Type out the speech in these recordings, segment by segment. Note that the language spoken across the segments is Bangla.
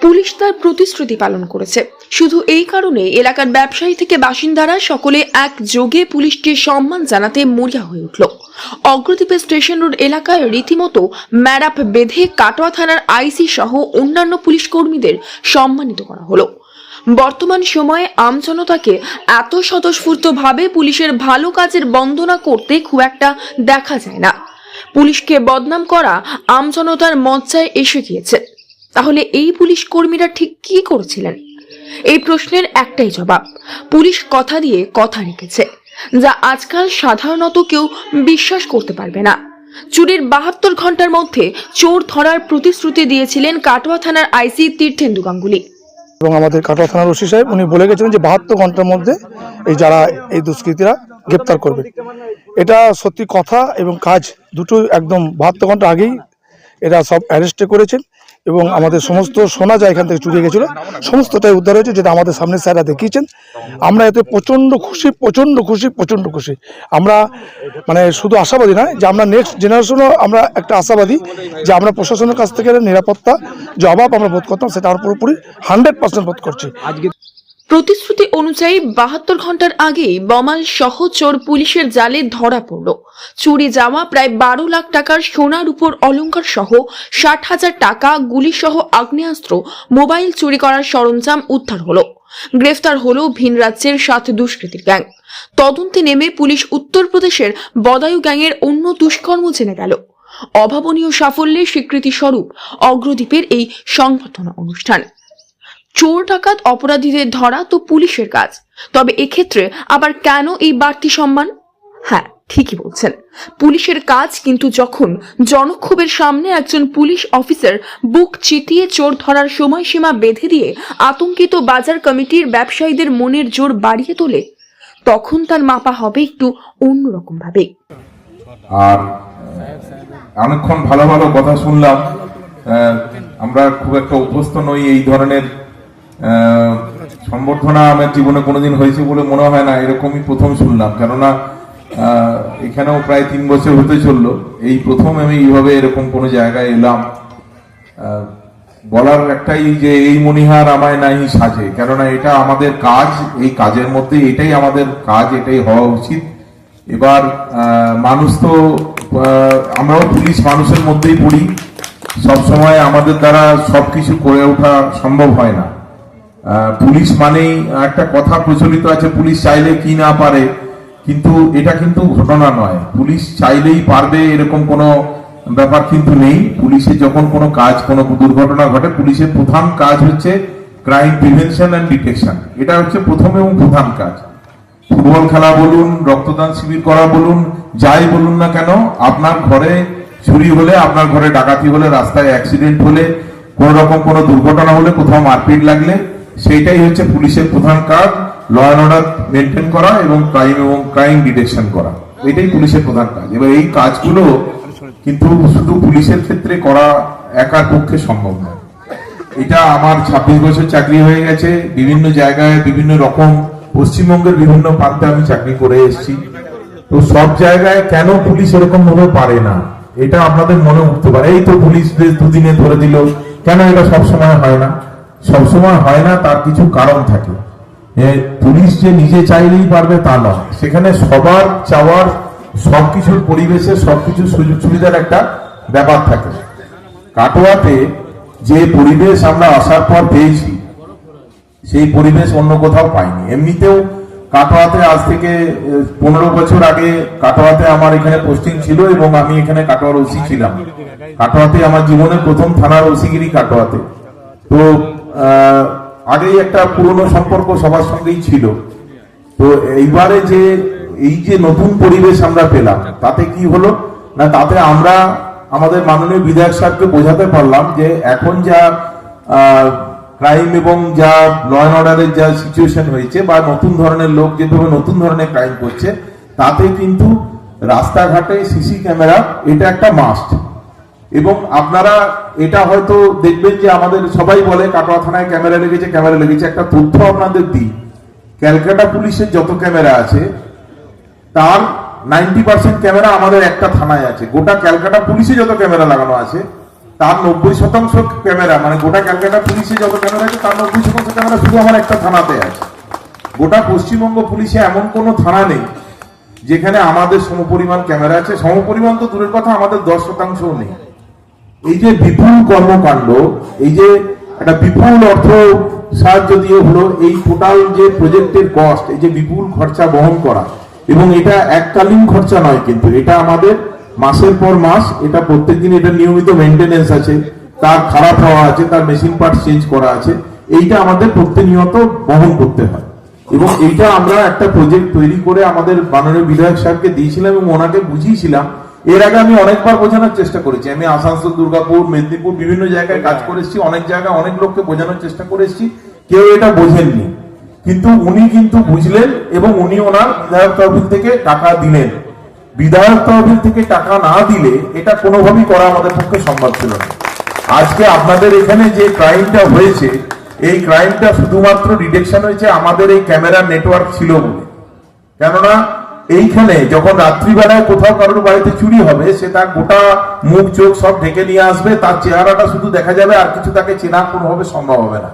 পুলিশ তার প্রতিশ্রুতি পালন করেছে। শুধু এই কারণে এলাকার ব্যবসায়ী থেকে বাসিন্দারা সকলে এক যোগে পুলিশকে সম্মান জানাতে মরিয়া হয়ে উঠল। অগ্রদ্বীপে স্টেশন রোড এলাকায় রীতিমতো ম্যারাপ বেঁধে কাটোয়া থানার আইসি সহ অন্যান্য পুলিশ কর্মীদের সম্মানিত করা হলো। বর্তমান সময়ে আমজনতাকে এত স্বতঃস্ফূর্তভাবে পুলিশের ভালো কাজের বন্দনা করতে খুব একটা দেখা যায় না। পুলিশকে বদনাম করা আমজনতার মজ্জায় এসে গিয়েছে। তাহলে এই পুলিশ কর্মীরা ঠিক কি করেছিলেন? এই প্রশ্নের একটাই জবাব। পুলিশ কথা দিয়ে কথা রেখেছে, যা আজকাল সাধারণত কেউ বিশ্বাস করতে পারবে না। চুরির বাহাত্তর ঘণ্টার মধ্যে চোর ধরার প্রতিশ্রুতি দিয়েছিলেন কাটোয়া থানার আইসি তীর্থেন্দু গাঙ্গুলি। এবং আমাদের কাটোয়া থানার ওসি সাহেব, উনি বলে গেছিলেন যে বাহাত্তর ঘণ্টার মধ্যে এই যারা, এই দুষ্কৃতীরা গ্রেপ্তার করবে। এটা সত্যি কথা এবং কাজ দুটো একদম বাহাত্তর ঘণ্টা আগেই এরা সব অ্যারেস্টে করেছেন। এবং আমাদের সমস্ত সোনা যা এখান থেকে চুরিয়ে গেছিল। সমস্তটাই উদ্ধার হয়েছে, যেটা আমাদের সামনে স্যাররা দেখিয়েছেন। আমরা এতে প্রচণ্ড খুশি প্রচণ্ড খুশি প্রচণ্ড খুশি। আমরা মানে শুধু আশাবাদী নয় যে আমরা নেক্সট জেনারেশনও আমরা একটা আশাবাদী যে আমরা প্রশাসনের কাছ থেকে নিরাপত্তা যে অভাব আমরা বোধ করতাম, সেটা আমরা পুরোপুরি হান্ড্রেড পার্সেন্ট বোধ করছি। প্রতিশ্রুতি অনুযায়ী বাহাত্তর ঘণ্টার আগেই বমাল সহ চোর পুলিশের জালে ধরা পড়ল। চুরি যাওয়া প্রায় বারো লাখ টাকার সোনার উপর অলংকার সহ ষাট হাজার টাকা, গুলি সহ আগ্নেয়াস্ত্র, মোবাইল চুরি করার সরঞ্জাম উদ্ধার হলো। গ্রেফতার হলো ভিন রাজ্যের সাত দুষ্কৃতীর গ্যাং। তদন্তে নেমে পুলিশ উত্তরপ্রদেশের বদায়ু গ্যাংয়ের অন্য দুষ্কর্ম জেনে গেল। অভাবনীয় সাফল্যের স্বীকৃতি স্বরূপ অগ্রদ্বীপের এই সংবর্ধনা অনুষ্ঠান। চোর ডাকাত অপরাধীদের ধরা তো পুলিশের কাজ। তবে এক্ষেত্রে আবার কেন এই বাড়তি সম্মান? হ্যাঁ ঠিকই বলছেন। পুলিশের কাজ কিন্তু যখন জনক্ষোভের সামনে একজন পুলিশ অফিসার বুক চিতিয়ে চোর ধরার সময়সীমা বেঁধে দিয়ে আতঙ্কিত বাজার কমিটির ব্যবসায়ীদের মনের জোর বাড়িয়ে তোলে, তখন তার মাপা হবে একটু অন্যরকম ভাবে আর, অনেকক্ষণ ভালো ভালো কথা শুনলাম। আমরা খুব একটা অভ্যস্ত নই এই ধরনের সম্বর্ধনা আমার জীবনে কোনোদিন হয়েছে বলে মনে হয় না, এরকমই প্রথম শুনলাম। কেননা এখানেও প্রায় তিন বছর হতে চলল। এই প্রথম আমি এইভাবে এরকম কোনো জায়গায় এলাম। বলার একটাই যে এই মনিহার আমায় নাই সাজে। কেননা, এটা আমাদের কাজ, এই কাজের মধ্যে এটাই আমাদের কাজ, এটাই হওয়া উচিত। এবার মানুষ তো আমরাও পুলিশ মানুষের মধ্যেই পড়ি। সবসময় আমাদের দ্বারা সবকিছু করে ওঠা সম্ভব হয় না। পুলিশ মানেই একটা কথা প্রচলিত আছে, পুলিশ চাইলে কি না পারে, কিন্তু এটা কিন্তু ঘটনা নয়। পুলিশ চাইলেই পারবে এরকম কোনো ব্যাপার কিন্তু নেই। পুলিশের যখন কোনো কাজ, কোনো দুর্ঘটনা ঘটে, পুলিশের প্রধান কাজ হচ্ছে ক্রাইম প্রিভেনশন অ্যান্ড ডিটেকশন। এটা হচ্ছে প্রথম এবং প্রধান কাজ। ফুটবল খেলা বলুন, রক্তদান শিবির করা বলুন, যাই বলুন না কেন, আপনার ঘরে চুরি হলে, আপনার ঘরে ডাকাতি হলে, রাস্তায় অ্যাক্সিডেন্ট হলে, কোন রকম কোনো দুর্ঘটনা হলে কোথাও মারপিট লাগলে সেইটাই হচ্ছে পুলিশের প্রধান কাজ ল অ্যান্ড অর্ডার মেনটেন করা এবং ক্রাইম এবং ক্রাইম ডিটেকশন করা। এটাই পুলিশের প্রধান কাজ। এবার এই কাজগুলো কিন্তু শুধু পুলিশের ক্ষেত্রে করা একার পক্ষে সম্ভব নয়। এটা আমার ছাব্বিশ বছর চাকরি হয়ে গেছে, বিভিন্ন জায়গায় বিভিন্ন রকম, পশ্চিমবঙ্গের বিভিন্ন প্রান্তে আমি চাকরি করে এসেছি। তো সব জায়গায় কেন পুলিশ এরকম ভাবে পারে না? এটা আপনাদের মনে উঠতে পারে। এই তো পুলিশ দুদিনে ধরে দিল। কেন এটা সব সময় হয় না? সব সময় হয় না, তার কিছু কারণ থাকে। পুলিশ যে নিজে চাইলেই পারবে তা নয়। সেখানে সবার চাওয়ার সবকিছুর পরিবেশে সবকিছু সুযোগ সুবিধার একটা ব্যাপার থাকে। কাটোয়াতে যে পরিবেশ আমরা আসার পর পেয়েছি, সেই পরিবেশ অন্য কোথাও পাইনি। এমনিতেও কাটোয়াতে আজ থেকে পনেরো বছর আগে কাটোয়াতে আমার এখানে পোস্টিং ছিল এবং আমি এখানে কাটোয়ার ওসি ছিলাম। কাটোয়াতে আমার জীবনের প্রথম থানার ওসিগিরি কাটোয়াতে। তো আগেই একটা পুরনো সম্পর্ক সবার সঙ্গেই ছিল। তো এইবারে যে এই যে নতুন পরিবেশ আমরা পেলাম, তাতে কি হলো? না, তাতে আমরা আমাদের মাননীয় বিধায়ক সাহেবকে বোঝাতে পারলাম যে এখন যা ক্রাইম এবং যা ল অর্ডারের যা সিচুয়েশন হয়েছে বা নতুন ধরনের লোক যেভাবে নতুন ধরনের ক্রাইম করছে, তাতে কিন্তু রাস্তাঘাটে সিসি ক্যামেরা এটা একটা মাস্ট এবং আপনারা এটা হয়তো দেখবেন যে আমাদের সবাই বলে, কাটোয়া থানায় ক্যামেরা লেগেছে ক্যামেরা লেগেছে। একটা তথ্য আপনাদের দিই। ক্যালকাটা পুলিশের যত ক্যামেরা আছে, তার নাইনটি পার্সেন্ট ক্যামেরা আমাদের একটা থানায় আছে। গোটা ক্যালকাটা পুলিশে যত ক্যামেরা লাগানো আছে, তার নব্বই শতাংশ ক্যামেরা মানে গোটা ক্যালকাটা পুলিশে যত ক্যামেরা আছে, তার নব্বই শতাংশ ক্যামেরা শুধু আমার একটা থানাতে আছে। গোটা পশ্চিমবঙ্গ পুলিশে এমন কোনো থানা নেই, যেখানে আমাদের সমপরিমাণ ক্যামেরা আছে। সমপরিমাণ তো দূরের কথা, আমাদের দশ শতাংশও নেই। এই যে বিপুল কর্মকাণ্ড, এই যে একটা বিপুল অর্থ সাহায্য দিয়ে হলো, এই টোটাল যে প্রজেক্টের কস্ট এই যে বিপুল খরচা বহন করা, এবং এটা এককালীন খরচা নয় কিন্তু, এটা আমাদের মাসের পর মাস, এটা প্রত্যেকদিন এটা নিয়মিত মেনটেনেন্স আছে, তার খারাপ হওয়া আছে, তার মেশিন পার্ট চেঞ্জ করা আছে, এইটা আমাদের প্রতিনিয়ত বহন করতে হয়। এবং এইটা আমরা একটা প্রজেক্ট তৈরি করে আমাদের মাননীয় বিধায়ক সাহেবকে দিয়েছিলাম এবং ওনাকে বুঝিয়েছিলাম এর আগে আমি অনেকবার বোঝানোর চেষ্টা করেছি। আমি আসানসোল দুর্গাপুর মেদিনীপুর বিভিন্ন জায়গায় কাজ করেছি অনেক জায়গায় অনেক লোককে বোঝানোর চেষ্টা করেছি। কেউ এটা বোঝেননি। কিন্তু উনি কিন্তু বুঝলেন এবং উনি ওনার বিধায়ক তহবিল থেকে টাকা দিলেন। বিধায়ক তহবিল থেকে টাকা না দিলে এটা কোনোভাবেই করা আমাদের পক্ষে সম্ভব ছিল না। আজকে আপনাদের এখানে যে ক্রাইমটা হয়েছে এই ক্রাইমটা শুধুমাত্র ডিটেকশন হয়েছে আমাদের এই ক্যামেরা নেটওয়ার্ক ছিল বলে। কেননা এইখানে যখন রাত্রিবেলায় কোথাও কারোর বাড়িতে চুরি হবে, সে তার গোটা মুখ, চোখ সব ঢেকে নিয়ে আসবে, তার চেহারাটা শুধু দেখা যাবে আর কিছু তাকে চেনা কোনোভাবে সম্ভব হবে না।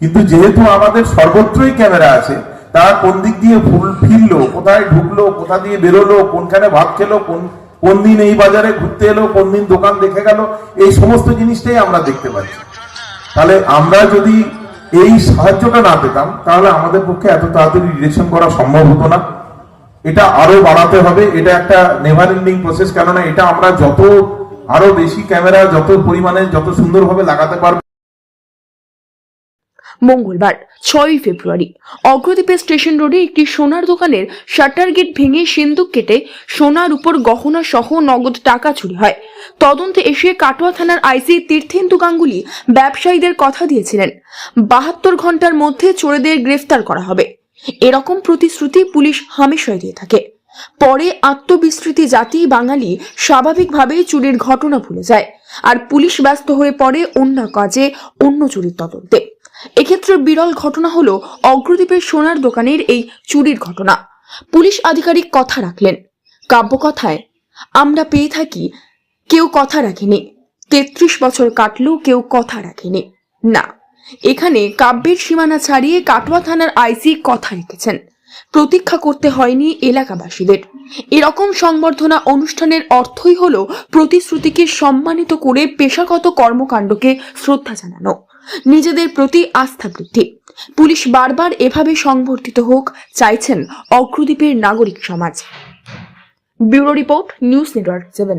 কিন্তু যেহেতু আমাদের সর্বত্রই ক্যামেরা আছে, তারা কোন দিক দিয়ে ফুল ফিরলো, কোথায় ঢুকলো, কোথা দিয়ে বেরোলো, কোনখানে ভাত খেলো, কোন কোন দিন এই বাজারে ঘুরতে এলো, কোন দিন দোকান দেখে গেল, এই সমস্ত জিনিসটাই আমরা দেখতে পাচ্ছি। তাহলে আমরা যদি এই সাহায্যটা না পেতাম, তাহলে আমাদের পক্ষে এত তাড়াতাড়ি ডিরেকশন করা সম্ভব হতো না। এটা আরও বাড়াতে হবে, এটা একটা নেভার এন্ডিং প্রসেস কেননা এটা আমরা যত আরও বেশি ক্যামেরা যত পরিমাণে যত সুন্দরভাবে লাগাতে পারব। মঙ্গলবার, ছয়ই ফেব্রুয়ারি অগ্রদ্বীপের স্টেশন রোডে একটি সোনার দোকানের শাটার গেট ভেঙে সিন্দুক কেটে সোনার উপর গহনা সহ নগদ টাকা চুরি হয়। তদন্তে এসে কাটোয়া থানার আইসি তীর্থেন্দু গাঙ্গুলি ব্যবসায়ীদের কথা দিয়েছিলেন। বাহাত্তর ঘণ্টার মধ্যে চোরেদের গ্রেফতার করা হবে। এরকম প্রতিশ্রুতি পুলিশ হামেশাই দিয়ে থাকে। পরে আত্মবিস্মৃতি জাতি বাঙালি স্বাভাবিকভাবেই চুরির ঘটনা ভুলে যায় আর পুলিশ ব্যস্ত হয়ে পড়ে অন্য কাজে, অন্য চুরির তদন্তে। এক্ষেত্রে বিরল ঘটনা হলো অগ্রদ্বীপের সোনার দোকানের এই চুরির ঘটনা। পুলিশ আধিকারিক কথা রাখলেন। কাব্যকথায় আমরা পেয়ে থাকি, কেউ কথা রাখেনি। তেত্রিশ বছর কাটলেও কেউ কথা রাখেনি। না। এখানে কাব্যের সীমানা ছাড়িয়ে কাটোয়া থানার আইসি কথা রেখেছেন প্রতীক্ষা করতে হয়নি এলাকাবাসীদের। এরকম সংবর্ধনা অনুষ্ঠানের অর্থই হলো প্রতিশ্রুতিকে সম্মানিত করে পেশাগত কর্মকাণ্ডকে শ্রদ্ধা জানানো। নিজেদের প্রতি আস্থা বৃদ্ধি। পুলিশ বারবার এভাবে সংবর্ধিত হোক চাইছেন অগ্রদ্বীপের নাগরিক সমাজ। Bureau report news network seven.